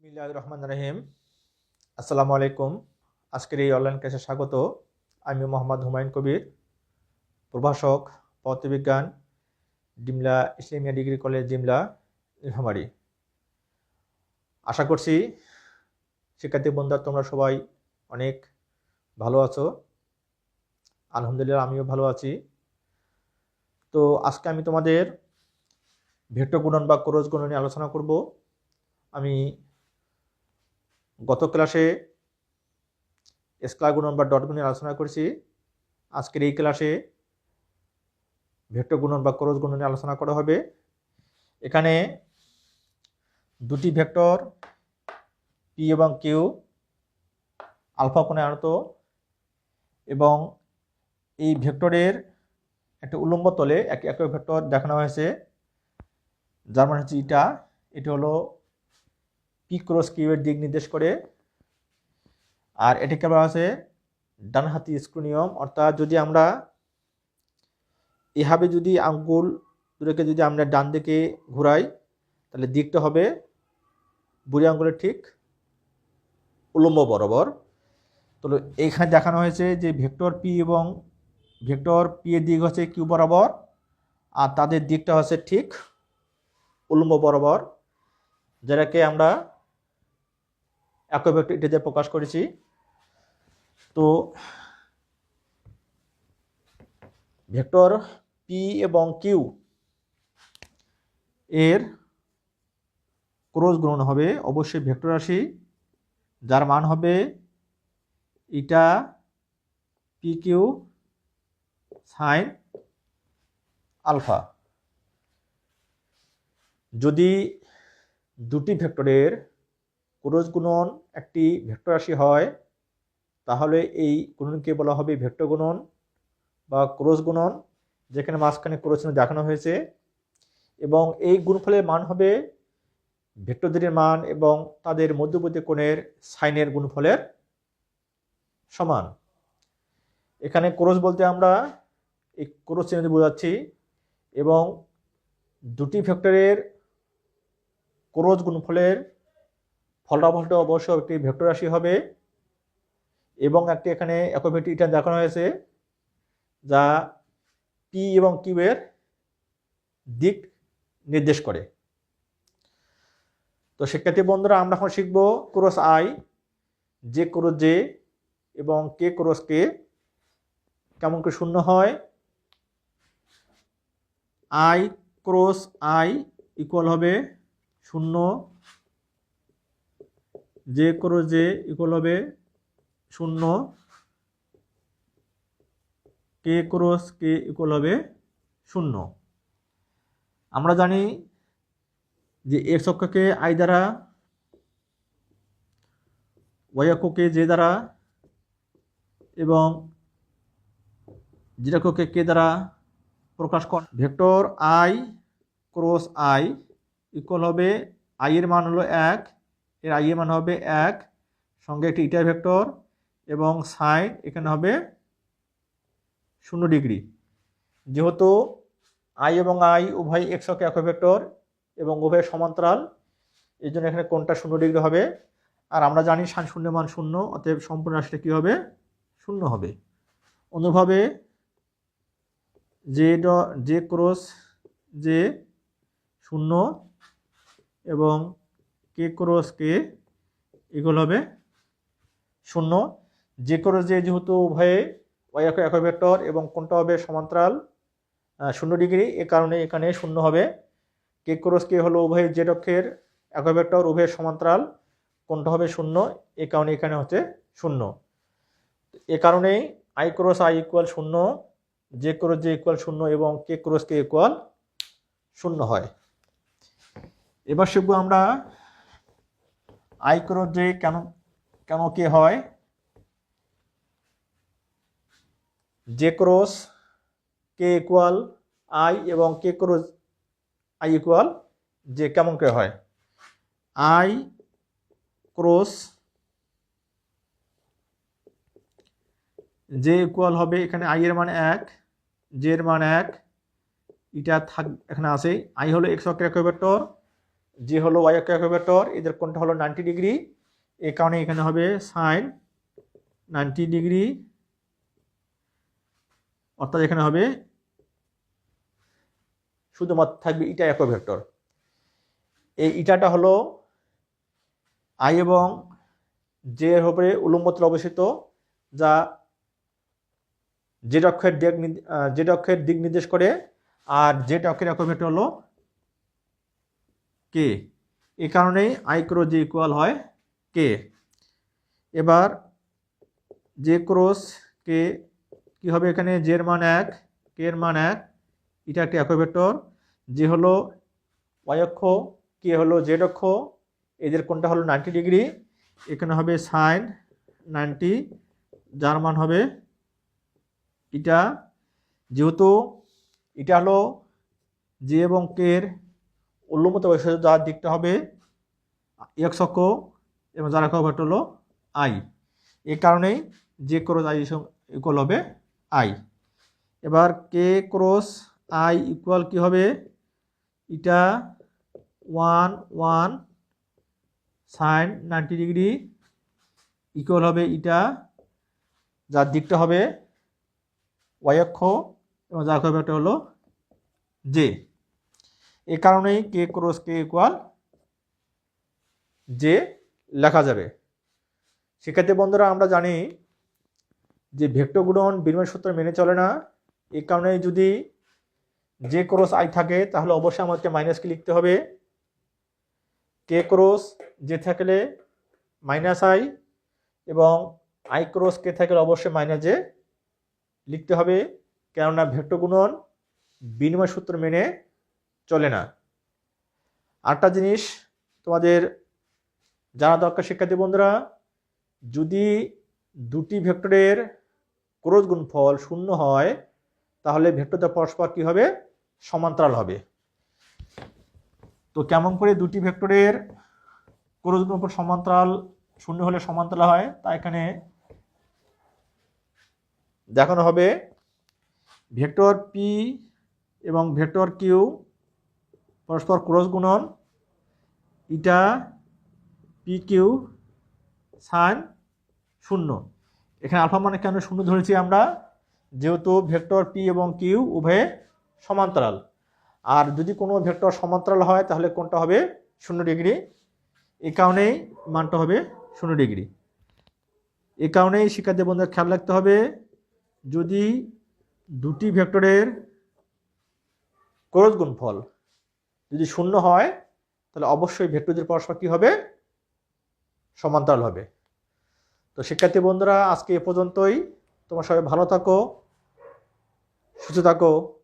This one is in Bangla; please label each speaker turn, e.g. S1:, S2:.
S1: বিসমিল্লাহ রহমান রহিম। আসসালামু আলাইকুম। আজকের এই অনলাইন ক্লাসে স্বাগত। আমি মোহাম্মদ হুমায়ুন কবির, প্রভাষক, পদার্থবিজ্ঞান, ডিমলা ইসলামিয়া ডিগ্রি কলেজ, ডিমলা নীলফামারী আশা করছি শিক্ষার্থী বন্ধুরা তোমরা সবাই অনেক ভালো আছো। আলহামদুলিল্লাহ, আমিও ভালো আছি। তো আজকে আমি তোমাদের ভেক্টর গুণন বা ক্রোজ গুণন নিয়ে আলোচনা করব। আমি গত ক্লাসে স্কলার গুণন বা ডট গুণের আলোচনা করেছি। আজকের এই ক্লাসে ভেক্টর গুণন বা ক্রস গুণন নিয়ে আলোচনা করা হবে। এখানে দুটি ভেক্টর পি এবং কিউ আলফা কোণে আনত এবং এই ভেক্টরের একটা উলম্ব তলে এক একক ভেক্টর দেখানো হয়েছে। যার মানে হচ্ছে ইটা, এটি হলো পি ক্রস কিউয়ের দিক নির্দেশ করে। আর এটাকে বলা আছে ডানহাতি স্ক্রু নিয়ম। অর্থাৎ যদি আমরা এভাবে যদি আঙ্গুল দুটোকে যদি আমরা ডান দিকে ঘুরাই, তাহলে দিকটা হবে বুড়ি আঙ্গুলের ঠিক উলম্ব বরাবর। তো এইখানে দেখানো হয়েছে যে ভেক্টর পি এবং ভেক্টর পি এর দিক হচ্ছে কিউ বরাবর, আর তাদের দিকটা হচ্ছে ঠিক উলম্ব বরাবর, যেটাকে আমরা একক ভেক্টর ইত্যাদি প্রকাশ করেছি। তো ভেক্টর পি এবং কিউ এর ক্রোজ গ্রহণ হবে। অবশ্যই ভেক্টর রাশি, যার মান হবে ইটা পি কিউ সাইন আলফা। যদি দুটি ভেক্টরের ক্রোজ গুণন একটি ভেক্টর রাশি হয়, তাহলে এই গুণনকে বলা হবে ভেক্টর গুণন বা ক্রোজ গুণন যেখানে মাঝখানে ক্রোজ চিহ্ন দেখানো হয়েছে। এবং এই গুণফলের মান হবে ভেক্টর দুটির মান এবং তাদের মধ্যবর্তী কোণের সাইনের গুণফলের সমান। এখানে ক্রোজ বলতে আমরা এই ক্রোজ চিহ্ন দিয়ে বোঝাচ্ছি এবং দুটি ভেক্টরের ক্রোজ গুণফলের ফলাফলটা অবশ্য একটি ভেক্টর রাশি হবে এবং একটি এখানে একক ভেক্টর ইটা দেখানো হয়েছে, যা পি এবং কিউয়ের দিক নির্দেশ করে। তো শিক্ষার্থী বন্ধুরা আমরা এখন শিখব cross I J cross J এবং কে ক্রস কে কেমন করে শূন্য হয়। আই ক্রস আই ইকুয়াল হবে শূন্য যে ক্রস জে ইকুয়াল হবে শূন্য কে ক্রস কে ইকুয়াল হবে শূন্য। আমরা জানি যে এক্স অক্ষকে আই দ্বারা ওয়াই অক্ষকে জে দ্বারা এবং জিরাক্ষকে কে দ্বারা প্রকাশ কর। Vector I cross I equal হবে আই এর মান হলো এক এর আইএ মান হবে এক, সঙ্গে একটি ইটা ভেক্টর এবং সাইন এখানে হবে শূন্য ডিগ্রি। যেহেতু আই এবং আই উভয় একশকে এক ভেক্টর এবং উভয় সমান্তরাল, এই জন্য এখানে কোনটা শূন্য ডিগ্রি হবে। আর আমরা জানি সান শূন্য মান শূন্য, অতএব সম্পূর্ণ রাশিটা কী হবে? শূন্য হবে। অনুভাবে যে ড, যে ক্রস যে শূন্য এবং কে ক্রস কে এগুলো হবে শূন্য। যে ক্রস যে যেহেতু উভয়ে ওয়াই এক এক ভেক্টর এবং কোনটা হবে সমান্তরাল শূন্য ডিগ্রি, এ কারণে এখানে শূন্য হবে। কে ক্রস কে হলো উভয় জেড অক্ষের এক ভেক্টর উভয়ের সমান্তরাল, কোনটা হবে শূন্য, এ কারণে এখানে হচ্ছে শূন্য। এ কারণেই আই ক্রস আই ইকুয়াল শূন্য যে ক্রস যে ইকুয়াল শূন্য এবং কে ক্রস কে ইকুয়াল শূন্য হয়। এবার শিখব আমরা আই ক্রস যে কেন কেন কে হয়? যে ক্রস কে ইকুয়াল আই এবং কে ক্রস আই ইকুয়াল যে কেমন করে হয়? আই ক্রস যে ইকুয়াল হবে, এখানে আই এর মান এক জে এর মান এক, এটা থাক, এখানে আছে আই হলো এক্স অক্ষের ভেক্টর যে হলো ওয়াই অক্ষ একক ভেক্টর, এদের কোনটা হলো নাইনটি ডিগ্রি এই কারণে এখানে হবে সাইন নাইনটি ডিগ্রি অর্থাৎ এখানে হবে শুধুমাত্র থাকবে ইটা একক ভেক্টর। এই ইটাটা হলো আই এবং জে এর উপরে উলম্বতল অবস্থিত, যা জেড অক্ষের দিক জেড অক্ষের দিক নির্দেশ করে, আর জেড অক্ষের একক ভেক্টর হলো কে? এই কারণেই আই ক্রস জে ইকুয়াল হয় কে? এবার জে ক্রস কে, কি হবে এখানে? জে এর মান এক, কে এর মান এক? এটা একটি একক ভেক্টর যে হলো ওয়াই অক্ষ, কে হলো জেড অক্ষ? এদের কোনটা হলো নাইনটি ডিগ্রি। এখানে হবে সাইন নাইনটি, যার মান হবে এটা যেহেতু এটা হলো জে এবং কের উল্লম্বত বয়সে যার দিকটা হবে এক্স অক্ষ এবং যার ভেক্টর হলো আই এ কারণেই যে ক্রস আই ইকুয়াল হবে আই এবার কে ক্রস আই ইকুয়াল কি হবে? এটা one one sine ninety degree equal হবে এটা। যার দিকটা হবে ওয়াই অক্ষ এবং যার অক্ষ একটা হলো জে এই কারণেই K cross K equal J লেখা যাবে। শিক্ষার্থী বন্ধুরা, আমরা জানি যে ভেক্টর গুণন বিনিময় সূত্র মেনে চলে না। এ কারণে যদি যে ক্রস আই থাকে, তাহলে অবশ্যই আমাদেরকে মাইনাস কি লিখতে হবে। কে ক্রস যে থাকলে মাইনাস আই এবং আই ক্রস কে থাকলে অবশ্যই মাইনাস জে লিখতে হবে। কেননা ভেক্টর গুণন বিনিময় সূত্র মেনে চলে না। আরেকটা জিনিস তোমাদের জানা দরকার শিক্ষার্থী বন্ধুরা, যদি দুটি ভেক্টরের ক্রস গুণফল শূন্য হয়, তাহলে ভেক্টরটা পরস্পর কী হবে? সমান্তরাল হবে। তো কেমন করে দুটি ভেক্টরের ক্রস গুণফল সমান্তরাল শূন্য হলে সমান্তরাল হয়, তা এখানে দেখানো হবে। ভেক্টর পি এবং ভেক্টর কিউ পরস্পর ক্রস গুণন, ইটা পি কিউ সাইন শূন্য। এখানে আলফা মানে কেন শূন্য ধরেছি আমরা? যেহেতু ভেক্টর পি এবং কিউ উভয়ে সমান্তরাল। আর যদি কোনো ভেক্টর সমান্তরাল হয়, তাহলে কোনটা হবে? শূন্য ডিগ্রি। এই কারণেই মানটা হবে শূন্য ডিগ্রি। এ কারণেই শিক্ষার্থী বন্ধুদের খেয়াল রাখতে হবে, যদি দুটি ভেক্টরের ক্রস গুণফল যদি শূন্য হয়, তাহলে অবশ্যই ভেক্টরদের পরস্পর কী হবে? সমান্তরাল হবে। তো শিক্ষার্থী বন্ধুরা, আজকে এ পর্যন্তই। তোমার সবাই ভালো থাকো, সুস্থ থাকো।